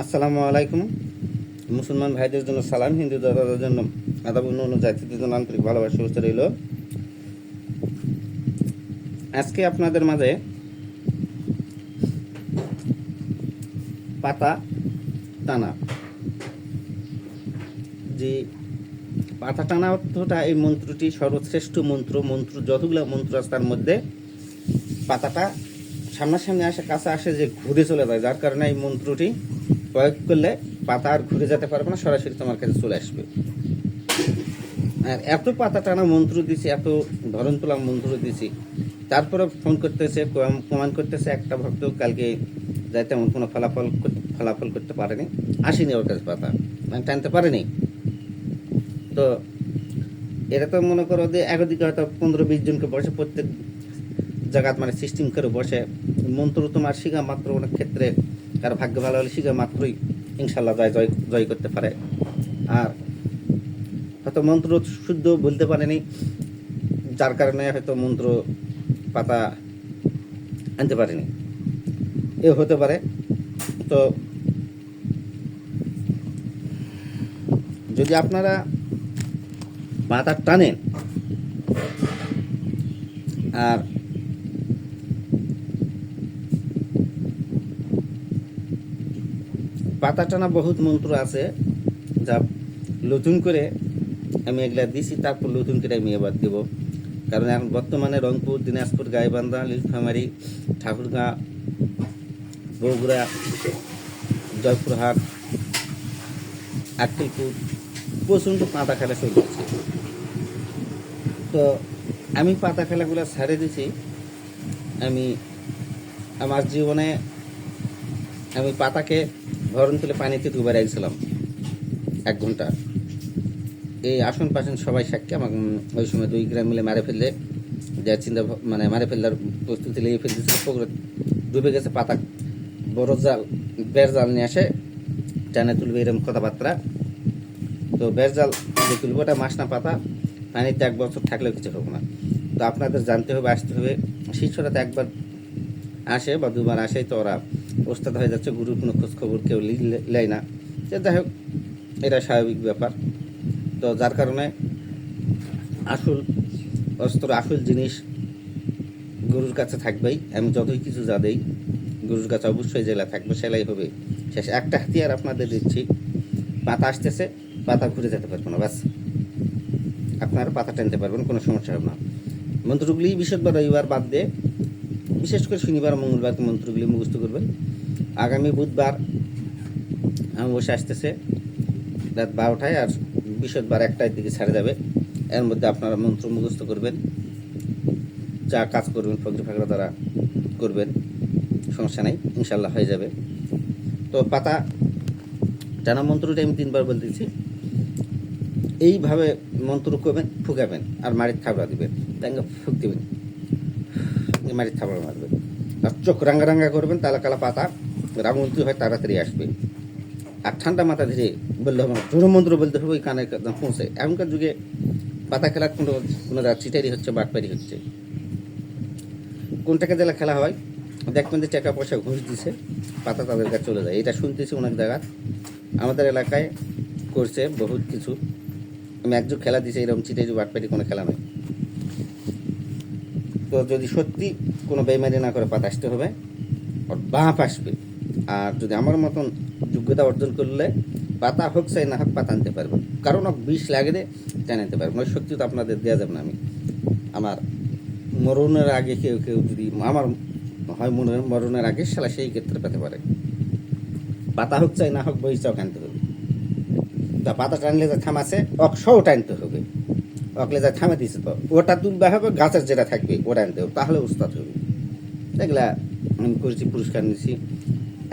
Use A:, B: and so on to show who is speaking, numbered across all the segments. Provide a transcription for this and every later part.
A: আসসালামু আলাইকুম। মুসলমান ভাইদের জন্য সালাম, হিন্দু দাদাদের জন্য আদাব অন্য অন্য জাতিদের জন্য আন্তরিক ভালোবাসা, শুভেচ্ছা রইল। আজকে আপনাদের মাঝে পাতা, টানা। যে পাতা, টানা অর্থটা এই মন্ত্রটি সর্বশ্রেষ্ঠ মন্ত্র মন্ত্র যতগুলো মন্ত্র আছে তার মধ্যে পাতাটা সামনাসামনি আসে, কাছে আসে, যে ঘুরে চলে যায়। যার কারণে এই মন্ত্রটি প্রয়োগ করলে পাতা আর ঘুরে যেতে পারবে না, সরাসরি তোমার কাছে চলে আসবে। আর এত পাতা টানা মন্ত্র দিছি এত ধরন তোলা মন্ত্র দিছি তারপরে ফোন করতেছে, প্রমাণ করতেছে, একটা ভক্ত কালকে যাই তেমন কোনো ফলাফল ফলাফল করতে পারেনি, আসেনি ওর কাছে পাতা মানে টানতে পারেনি। তো এটা তো মনে করো যে একদিকে হয়তো পনেরো বিশ জনকে বসে, প্রত্যেক জায়গাত মানে সিস্টেম করে বসে, মন্ত্র তোমার শিখা মাত্র অনেক ক্ষেত্রে কারও ভাগ্য ভালো হলে শিখা মাত্রই ইনশাল্লাহ জয় জয় জয় করতে পারে। আর হয়তো মন্ত্র শুদ্ধ বলতে পারেনি, যার কারণে হয়তো মন্ত্র পাতা আনতে পারেনি। এ হতে পারে। তো যদি আপনারা পাতা টানেন, আর পাতা টানা বহুত মন্ত্র আছে, যা নতুন করে আমি এগুলা দিছি, তারপর নতুন করে আমি এবার দেব। কারণ এখন বর্তমানে রংপুর, দিনাজপুর, গাইবান্ধা, নীলফামারী, ঠাকুরগাঁ, বগুড়া, জয়পুরহাট, আক্কেলপুর প্রচণ্ড পাতা খেলা চলছে। তো আমি পাতা খেলাগুলো ছাড়ে দিছি। আমি আমার জীবনে আমি পাতাকে ভরণ তুলে পানিতে ডুবে রাখছিলাম। এক ঘণ্টা। এই আসন পাশন সবাই সাক্ষী, আমাকে ওই সময় দুই গ্রাম মিলে মারে ফেললে। যা চিন্তা মানে মারে ফেললার প্রস্তুতি লেগে ফেলতেছিল, পুকুরে ডুবে গেছে পাতা। বড় জাল, বের জাল নিয়ে আসে, টানে তুলবে এরকম কথাবার্তা। তো বের জাল যে তুলবে, ওটা মাস না পাতা। পানিতে এক বছর থাকলেও কিছু হবে না। তো আপনাদের জানতে হবে, আসতে হবে। শিষ্যরা তো একবার আসে বা দুবার আসে, তো ওরা ওস্তাদ হয়ে যাচ্ছে, গুরুর কোনো খোঁজ খবর কেউ নেয় না। সে যাই হোক এটা স্বাভাবিক ব্যাপার। তো যার কারণে আসল অস্ত্র, আসল জিনিস গরুর কাছে থাকবেই। আমি যতই কিছু যা দেই, গরুর কাছে অবশ্যই জেলা থাকবে, সেলাই হবে। শেষ একটা হাতিয়ার আপনাদের দিচ্ছি। পাতা আসতেছে, পাতা ঘুরে যেতে পারব না, ব্যাস। আপনারা পাতা টানতে পারবেন, কোনো সমস্যা হবে না। মন্ত্রগুলি বৃহস্পতিবার রবিবার বাদ দিয়ে বিশেষ করে শনিবার, মঙ্গলবার মন্ত্রগুলি মুখস্থ করবেন। আগামী বুধবার আমি বসে আসতেছে, রাত বারোটায়, আর বৃহস্পতিবার একটার দিকে ছাড়ে যাবে। এর মধ্যে আপনারা মন্ত্র মুখস্থ করবেন, যা কাজ করবেন ফকরি ফাঁকরা দ্বারা করবেন, সমস্যা নেই ইনশাল্লাহ হয়ে যাবে। তো পাতা টানা মন্ত্রটা আমি তিনবার বলতেছি এইভাবে মন্ত্র করবেন, ফুকাবেন, আর মারির থাবড়া দিবেন ফুক দিবেন। এই মারির থাবড়া মারবেন আর চোখ রাঙ্গা রাঙ্গা করবেন তাহলে কালা পাতা রামমন্ত্রী হয় তাড়াতাড়ি আসবে। আর ঠান্ডা মাথা ধীরে বললে হবে না জোর মন্ত্র বলতে হবে, ওই কানে একদম পৌঁছে। এখনকার যুগে পাতা খেলার কোনো কোনো চিটারি হচ্ছে, বাটপারি হচ্ছে। কোনটাকে জেলা খেলা হয়? দেখবেন যে টাকা পয়সা ঘুষ দিছে, পাতা তাদের কাছে চলে যায়। এটা শুনতেছি অনেক জায়গা আমাদের এলাকায় করছে বহুত কিছু। আমি একযুগ খেলা দিছি, এরকম চিটারি বাটপারি কোনো খেলা নয়। তো যদি সত্যি কোনো বেমারি না করে পাতা আসতে হবে, ওর বাপ আসবে। আর যদি আমার মতন যোগ্যতা অর্জন করলে পাতা হোক চাই না হোক পাতা আনতে পারবেন কারণ বিষ লাগে দে টেনে আনতে পারবেন ওই শক্তি তো আপনাদের দেওয়া যাবে না আমি। আমার মরণের আগে কেউ কেউ যদি আমার হয় মনে মরণের আগে সেলা সেই ক্ষেত্রে পেতে পারে। পাতা হোক চাই না হোক বই চাও আনতে হবে। তা পাতা টানলে যা থামাছে অক্সও টানতে হবে। অকলে যা থামে দিছে তো। ওটা তুলবে হবে, গাছের যেটা থাকবে ওটা আনতে হবে তাহলে উস্তাদ হবে। এগুলা আমি করেছি পুরস্কার নিয়েছি।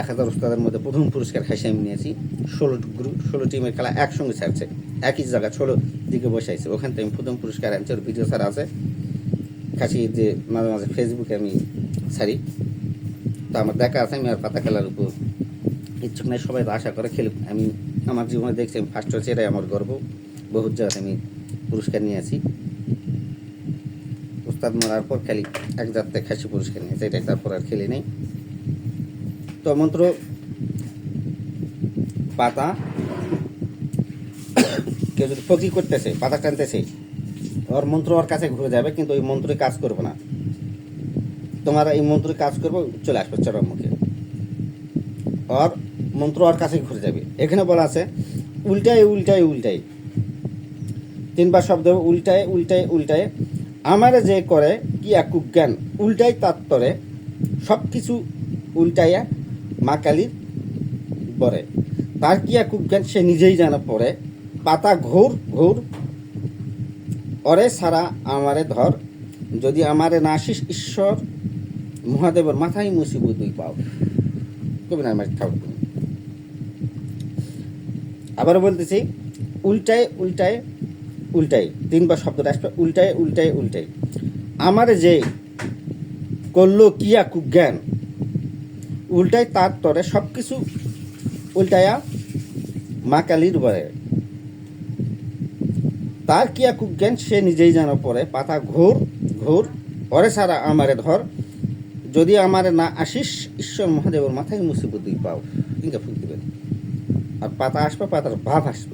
A: এক হাজার উস্তাদের মধ্যে প্রথম পুরস্কার খাইছে আমি নিয়েছি। ষোলো গ্রুপ ষোলো টিমের খেলা একসঙ্গে ছাড়ছে। একই জায়গা, ষোলো দিকে বসাইছে ওখান থেকে আমি প্রথম পুরস্কার আনছি, ওর ভিডিও স্যার আছে। খাসি যে মাঝে মাঝে ফেসবুকে আমি ছাড়ি। তো আমার দেখা আছে, আমি আর পাতা খেলার উপর ইচ্ছুক নাই, সবাই আশা করে খেলুক। আমি আমার জীবনে দেখছি, আমি ফার্স্ট হচ্ছে এটাই আমার গর্ব। বহুত জায়গাতে আমি পুরস্কার নিয়ে আছি। উস্তাদ মরার পর খালি এক যাত্রায় খাসি পুরস্কার নিয়ে নিয়েছে এটাই তারপর আর খেলি নেই। তো মন্ত্র, পাতা, কেউ যদি ফকি করতেছে, পাতা টানতেছে ওর মন্ত্র ওর কাছে ঘুরে যাবে, কিন্তু ওই মন্ত্রে কাজ করবে না। তোমার এই মন্ত্রে কাজ করবে, চলে আসবে চরম মুখে। ওর মন্ত্র ওর কাছে ঘুরে যাবে। এখানে বলা আছে উল্টাই উল্টাই উল্টায়। তিনবার শব্দ উল্টায় উল্টায় উল্টায়। আমারে যে করে কি একুক জ্ঞান? উল্টায় তাত্তরে সব কিছু উল্টাইয়া মা কালীর বরে। তার কি একুক জ্ঞান? সে নিজেই জানা পড়ে। পাতা ঘোর ঘোর। অরে সারা আমারে ধর। যদি আমারে না আসিস, ঈশ্বর, মহাদেবের মাথায় মুসিবত দুই পাও। কবি না আমার ঠাকুর। আবার বলতেছি, উল্টায় উল্টায় উল্টায় তিনবার শব্দটা আসবে উল্টায় উল্টায় উল্টায় আমার যে করল কিয়া কুজ্ঞান উল্টায় তার তরে সব কিছু উল্টায়া মা কালীর বরে। তার কিয়া কুজ্ঞান সে নিজেই যেন পরে, পাতা ঘোর ঘোর, পরে সারা আমারে ধর। যদি আমারে না আসিস, ঈশ্বর মহাদেবের মাথায় মুসিবত দুই পাও। ইনকা ফুল দিবেন। আর পাতা আসবে, পাতার ভাব আসবে।